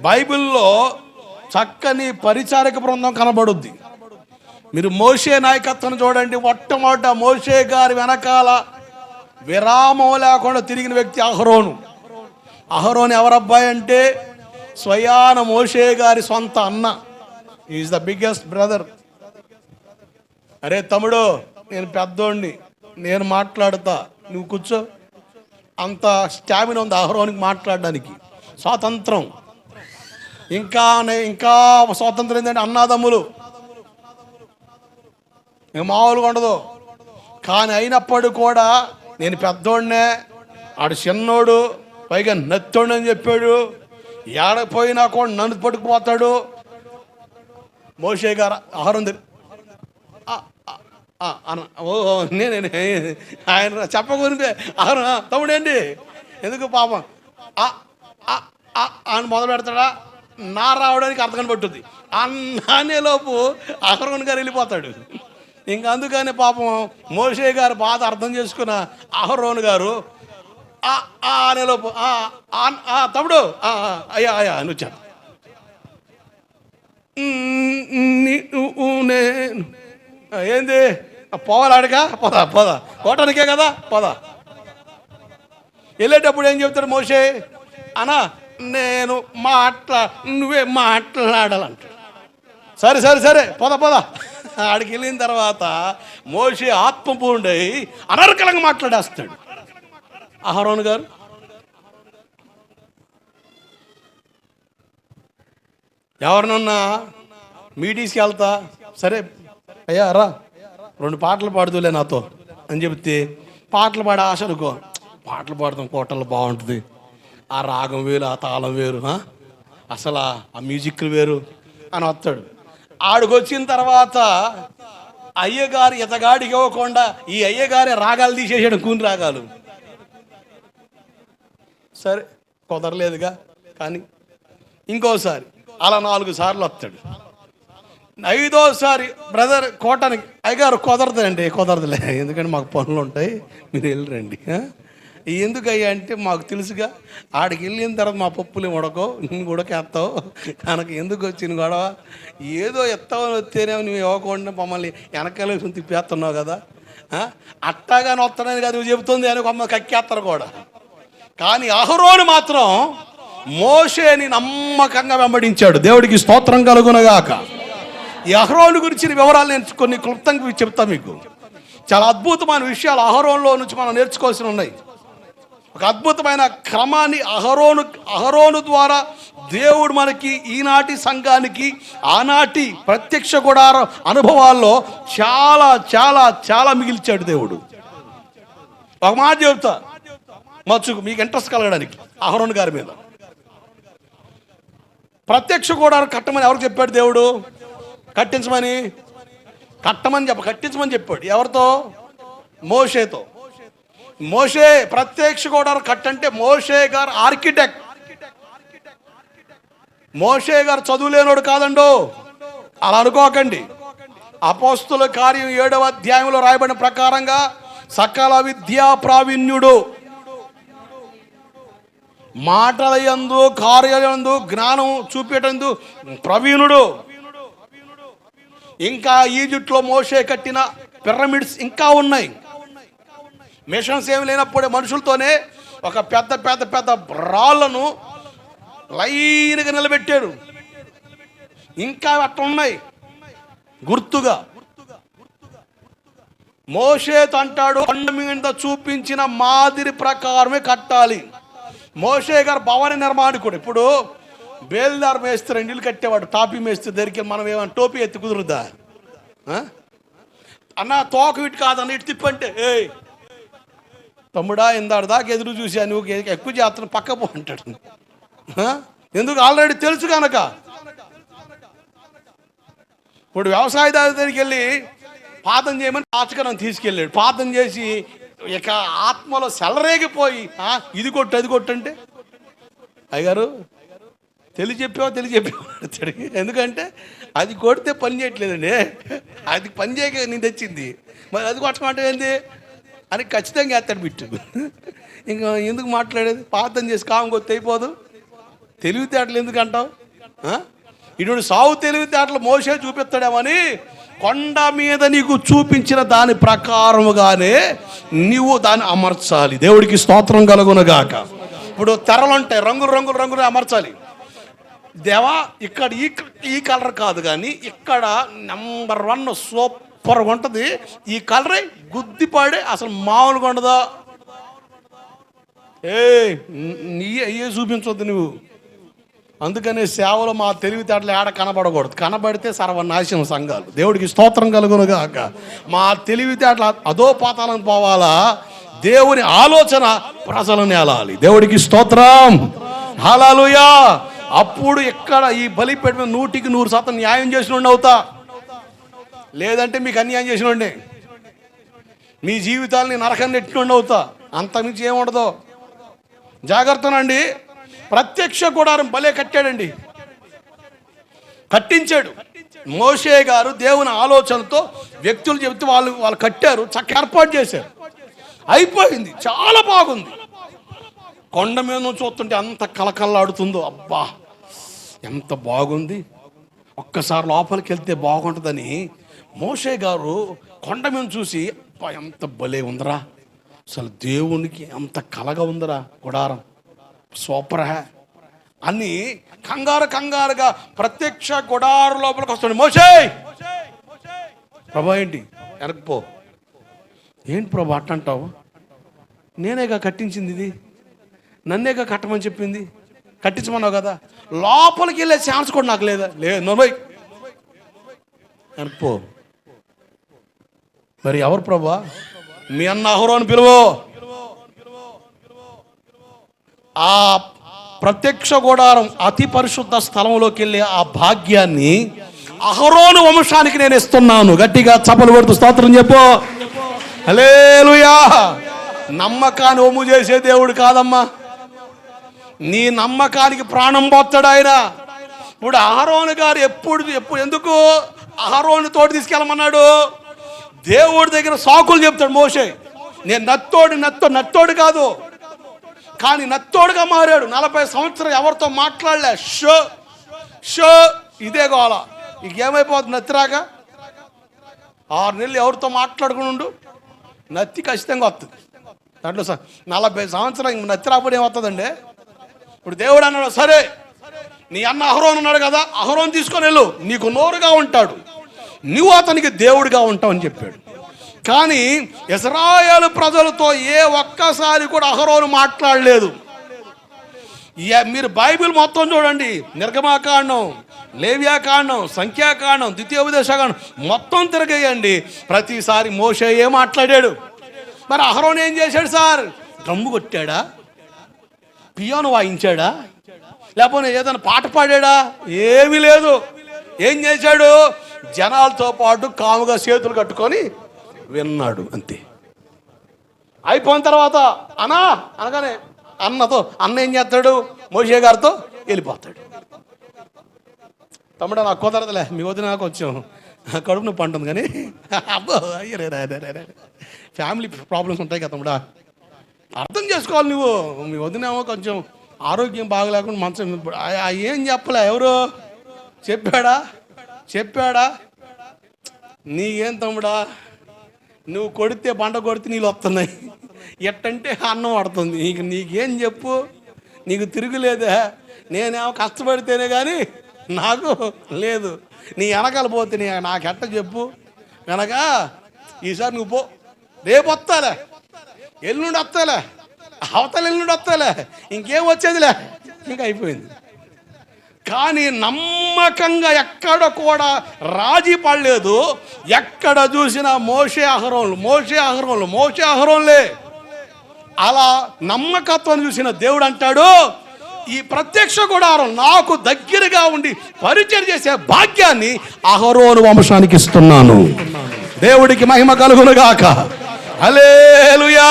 బైబిల్లో చక్కని పరిచారక బృందం కనబడుద్ది. మీరు మోషే నాయకత్వం చూడండి మొట్టమొదట మోషే గారి వెనకాల విరామం లేకుండా తిరిగిన వ్యక్తి అహరోను. అహరోను ఎవరబ్బాయి అంటే? స్వయాన మోషే గారి సొంత అన్న. ఈజ్ ద బిగ్గెస్ట్ బ్రదర్ అరే తమ్ముడు నేను పెద్దోడిని. నేను మాట్లాడతా. నువ్వు కూర్చో. అంత స్టామినా ఉంది అహరోనికి మాట్లాడడానికి. స్వాతంత్రం. ఇంకా ఇంకా స్వాతంత్రం ఏంటంటే అన్నాదమ్ములు. ఇక మామూలుగా ఉండదు. కానీ అయినప్పుడు కూడా నేను పెద్దోడినే ఆడు చిన్నోడు పైగా నత్తోడు అని చెప్పాడు. ఏడపోయినా కూడా నన్ను పట్టుకుపోతాడు. మోషే గారు ఆహారం అన్న ఓ ఓ, నేనే నే- ఆయన చెప్పకూరితే ఆహారం ఆ, తమ్ముడేంటి? ఎందుకు పాపం? ఆ, ఆ అని మొదలు పెడతాడా? నా రావడానికి అర్థం పట్టుద్ది అన్నేలోపు అహరోన్ గారు వెళ్ళిపోతాడు. ఇంక అందుకని పాపం మోషే గారు బాధ అర్థం చేసుకున్న అహరోన్ గారు ఆ అనేలోపు ఆ, తమ్ముడు అయ్యా అయ్యా అని వచ్చాను నేను ఏంది? ఆ, పోదా పోదా. కోటానికే కదా? పోదా. వెళ్ళేటప్పుడు ఏం చెప్తాడు మోషే? అనా నేను మాట్లా నువ్వే మాట్లాడాలంట. సరే సరే సరే పోదా పోదా. ఆడికి వెళ్ళిన తర్వాత మోషే ఆత్మపూర్ణై అనర్కలంగా మాట్లాడేస్తాడు. అహరోన్ గారు? ఎవరినన్నా మీటింగ్స్కి వెళ్తా? సరే అయ్యా రా. రెండు పాటలు పాడుతులే నాతో. అని చెప్తే పాటలు పాడే ఆశ అనుకో. పాటలు పాడతాం కోటల్లో బాగుంటుంది. ఆ రాగం వేరు ఆ తాళం వేరు అసలు ఆ- మ్యూజిక్ వేరు అని వస్తాడు. ఆడికి తర్వాత అయ్యగారు ఇతగాడికి ఇవ్వకుండా ఈ అయ్యగారే రాగాలు తీసేసాడు కూని రాగాలు. సరే కుదరలేదుగా కానీ ఇంకోసారి అలా నాలుగు సార్లు వస్తాడు. ఐదోసారి బ్రదర్ కోటానికి అయ్యగారు కుదరదండి కుదరదులే ఎందుకంటే మాకు పనులు ఉంటాయి మీరు వెళ్ళరండి రండి ఎందుకయ్యా అంటే మాకు తెలుసుగా ఆడికి వెళ్ళిన తర్వాత మా పప్పులు ఉడకో నువ్వు ఉడకేస్తావు కనుక ఎందుకు వచ్చింది గొడవ? ఏదో ఎత్తావని వస్తేనే నువ్వు ఇవ్వకుండా మమ్మల్ని వెనకాల తిప్పేస్తున్నావు కదా. అట్టాగా అట్టాగానే వస్తానని కదా నువ్వు చెబుతుంది అని కొమ్మ కక్కేస్తారు కూడా. కానీ అహరోని మాత్రం మోషేని నమ్మకంగా వెంబడించాడు. దేవుడికి స్తోత్రం కలుగునగాక. ఈ అహరోని గురించిన వివరాలు నేను కొన్ని క్లుప్తంగా చెప్తాను మీకు. చాలా అద్భుతమైన విషయాలు అహరోన్లో నుంచి మనం నేర్చుకోవాల్సి ఉన్నాయి. ఒక అద్భుతమైన క్రమాన్ని అహరోను అహరోను ద్వారా దేవుడు మనకి ఈనాటి సంఘానికి ఆనాటి ప్రత్యక్ష గుడార అనుభవాల్లో చాలా చాలా చాలా మిగిల్చాడు దేవుడు. ఒక మాట చెబుతా మచ్చుకు మీకు ఇంట్రెస్ట్ కలగడానికి అహరోన్ గారి మీద. ప్రత్యక్ష గోడారు కట్టమని ఎవరు చెప్పాడు దేవుడు? కట్టించమని? కట్టమని చెప్ప కట్టించమని చెప్పాడు. ఎవరితో? మోషేతో. మోషే ప్రత్యక్ష గోడారు కట్టంటే మోషే గారు ఆర్కిటెక్ట్. మోషే గారు చదువులేనోడు కాదండో. అలా అనుకోకండి. అపోస్తుల కార్యం ఏడవ అధ్యాయంలో రాయబడిన ప్రకారంగా సకల విద్యా ప్రావీణ్యుడు. మాటల యందు కార్యాలందు జ్ఞానం చూపేటందు ప్రవీణుడు. ఇంకా ఈజిప్ట్లో మోసే కట్టిన పిరమిడ్స్ ఇంకా ఉన్నాయి. మిషన్స్ ఏమి లేనప్పుడే మనుషులతోనే ఒక పెద్ద పెద్ద పెద్ద రాళ్ళను లైన్గా నిలబెట్టారు. ఇంకా అట్లా ఉన్నాయి. గుర్తుగా మోషేత్ అంటాడు కొండ మీద చూపించిన మాదిరి ప్రకారమే కట్టాలి. మోషే గారు భవన నిర్మాణకుడు. ఇప్పుడు బేల్దార్ మేస్త్రి ఇల్లు కట్టేవాడు టాపీ మేస్త్రి దగ్గరికి మనం ఏమన్నా టోపీ ఎత్తి కుదురుద్దా? అన్న తోక ఇటు కాదన్న ఇటు తిప్పంటే ఏయ్! తమ్ముడా ఇందాడు దాకా ఎదురు చూసా నువ్వు ఎక్కువ జాతర పక్క పో అంటాడు. ఎందుకు? ఆల్రెడీ తెలుసు కనుక ఇప్పుడు వ్యవసాయదారు దగ్గరికి వెళ్ళి పాతం చేయమని పాచకరం తీసుకెళ్ళాడు. పాతం చేసి ఇక ఆత్మలో సెలరేగిపోయి "ఆ, ఇది కొట్టు అది కొట్టు అంటే? అయ్యగారు తెలియ చెప్పావు తెలియ చెప్పావు అడుగుతాడు ఎందుకంటే అది కొడితే పని చేయట్లేదండి. అది పని చేయక నేను తెచ్చింది. మరి అది కొట్టమంటే ఏంది? అని ఖచ్చితంగా వేస్తాడు బిట్టు ఇంకా ఎందుకు మాట్లాడేది? పాతం చేసి కాము కొత్త అయిపోదు. తెలివితేటలు ఎందుకు అంటావు? ఇటువంటి సావు తెలివితేటలు మోసే చూపిస్తాడేమని కొండ మీద నీకు చూపించిన దాని ప్రకారముగానే నీవు దాన్ని అమర్చాలి. దేవుడికి స్తోత్రం కలుగునగాక. ఇప్పుడు తెరలు ఉంటాయి రంగులు రంగులు రంగులు అమర్చాలి. దేవా ఇక్కడ ఈ ఈ కలర్ కాదు కానీ ఇక్కడ నెంబర్ వన్ సూపర్గా ఉంటుంది ఈ కలరే గుద్దిపాడే అసలు మామూలుగా ఉండదా? ఏ నీ అయ్యే చూపించొద్దు నువ్వు. అందుకనే సేవలో మా తెలివితేటలు ఏడ కనబడకూడదు. కనబడితే సర్వనాశనం సంఘాలు. దేవుడికి స్తోత్రం కలుగునుగాక. మా తెలివితేటలు అదో పాతాలను పోవాలా? దేవుని ఆలోచన ప్రజలను ఏలాలి దేవుడికి స్తోత్రం. హాలాలుయా అప్పుడు ఎక్కడ ఈ బలిపేట నూటికి నూరు శాతం న్యాయం చేసిన అవుతా? లేదంటే మీకు అన్యాయం చేసిన మీ జీవితాలని నరకం నెట్టినండి అవుతా. అంతమించి ఏముండదు. జాగ్రత్తనండి. ప్రత్యక్ష గుడారం భలే కట్టాడండి. కట్టించాడు. మోషే గారు దేవుని ఆలోచనతో వ్యక్తులు చెబితే వాళ్ళు వాళ్ళు కట్టారు చక్క ఏర్పాటు చేశారు. అయిపోయింది. చాలా బాగుంది. కొండ మీద చూస్తుంటే అంత కలకల్లాడుతుందో అబ్బా! ఎంత బాగుంది. ఒక్కసారి లోపలికి వెళ్తే బాగుంటుందని మోషే గారు కొండ మీద చూసి ఎంత భలే ఉందరా. అసలు దేవునికి అంత కలగా ఉందరా గుడారం. సూపర్ హే. అని కంగారు కంగారుగా ప్రత్యక్ష గుడారు లోపలికి వస్తాడు. మోసే ప్రభా ఏంటి? వెనక్కి ఏంటి ప్రభా అట్ట అంటావు నేనేగా కట్టించింది ఇది? నన్నేగా కట్టమని చెప్పింది? కట్టించమన్నావు కదా? లోపలికి వెళ్ళే ఛాన్స్ కూడా నాకు లేదా? లేదు. నోబై వెనక్కి మరి ఎవరు ప్రభా? మీ అన్న అహురు అని పిలువు. ఆ ప్రత్యక్ష గోడారం అతి పరిశుద్ధ స్థలంలోకి వెళ్ళే ఆ భాగ్యాన్ని అహరోను వంశానికి నేను ఇస్తున్నాను. గట్టిగా చపలు కొడుతూ స్తోత్రం చెప్పు. హలేలుయా నమ్మకాన్ని ఒమ్ము చేసే దేవుడు కాదమ్మా. నీ నమ్మకానికి ప్రాణం పోతాడు ఆయన. ఇప్పుడు అహరోను గారు ఎప్పుడు ఎప్పుడు ఎందుకు అహరోను తోటి తీసుకెళ్ళమన్నాడు? దేవుడి దగ్గర సాకులు చెప్తాడు మోసే నేను నత్తోడు నత్తో నత్తోడు కాదు. కానీ నత్తోడుగా మారాడు. నలభై సంవత్సరం ఎవరితో మాట్లాడలే. షో షో ఇదే గోల ఇక ఏమైపోతుంది నత్తిరాక? ఆరు నెలలు ఎవరితో మాట్లాడుకుని ఉండు. నత్తి ఖచ్చితంగా వస్తుంది. దాంట్లో సార్ నలభై సంవత్సరం ఇంక నత్తి రాబడి ఏమవుతుందండి? ఇప్పుడు దేవుడు అన్నాడు సరే నీ అన్న అహరోన్ ఉన్నాడు కదా అహరోన్ తీసుకొని వెళ్ళు. నీకు నోరుగా ఉంటాడు. నువ్వు అతనికి దేవుడిగా ఉంటావు అని చెప్పాడు. కానీ ఇజ్రాయేల్ ప్రజలతో ఏ ఒక్కసారి కూడా అహరోను మాట్లాడలేదు. మీరు బైబిల్ మొత్తం చూడండి. నిర్గమాకాండం లేవ్యాకాండం సంఖ్యాకాండం ద్వితీయోపదేశకాండం మొత్తం తిరగేయండి. ప్రతిసారి మోసే ఏ మాట్లాడాడు? మరి అహరోన్ ఏం చేశాడు సార్? డ్రమ్ము కొట్టాడా? పియానో వాయించాడా? లేకపోతే ఏదైనా పాట పాడాడా? ఏమీ లేదు. ఏం చేశాడు? జనాలతో పాటు కాముగా చేతులు కట్టుకొని విన్నాడు అంతే. అయిపోయిన తర్వాత అనా అనగానే అన్నతో అన్న ఏం చేస్తాడు? మోషే గారితో వెళ్ళిపోతాడు. తమ్ముడు నాకు కుదరదులే మీ వదిన నాకు కొంచెం కడుపు నొప్పి అంటుంది కానీ అబ్బో అయ్యరే రే రే రే రే. ఫ్యామిలీ ప్రాబ్లమ్స్ ఉంటాయి కదా తమ్ముడా. అర్థం చేసుకోవాలి నువ్వు. మీ వదినేమో కొంచెం ఆరోగ్యం బాగలేకుండా మంచం ఏం చెప్పలే ఎవరు? చెప్పాడా? చెప్పాడా? నీకేం తమ్ముడా? నువ్వు కొడితే పంట కొడితే నీళ్ళు వస్తున్నాయి. ఎట్టంటే అన్నం పడుతుంది. నీకు నీకేం చెప్పు? నీకు తిరుగులేదే. నేనేమో కష్టపడితేనే కానీ నాకు లేదు. నీ వెనకాల పోతే నీ నాకెట్ట చెప్పు? కనుక ఈసారి నువ్వు పో. రేపు వస్తాలే. ఎల్లుండి వస్తాలే. అవతల ఎల్లుండి వస్తాలే. ఇంకేం వచ్చేదిలే. ఇంకా అయిపోయింది. కానీ నమ్మకంగా ఎక్కడ కూడా రాజీ పడలేదు. ఎక్కడ చూసినా మోసే అహరోన్లు మోసే అహరోన్లు మోసే అహరోన్లే. అలా నమ్మకత్వం చూసిన దేవుడు అంటాడు ఈ ప్రత్యక్ష గుడారం నాకు దగ్గరగా ఉండి పరిచయం చేసే భాగ్యాన్ని అహరోను వంశానికి ఇస్తున్నాను. దేవుడికి మహిమ కలుగునుగాక. అలేలుయా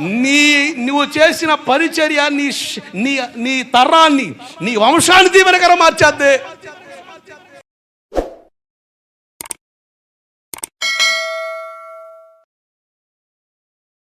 నీ నువ్వు చేసిన పరిచర్య నీ నీ నీ తరాన్ని నీ వంశాన్ని దీవెనకర మార్చేద్దే.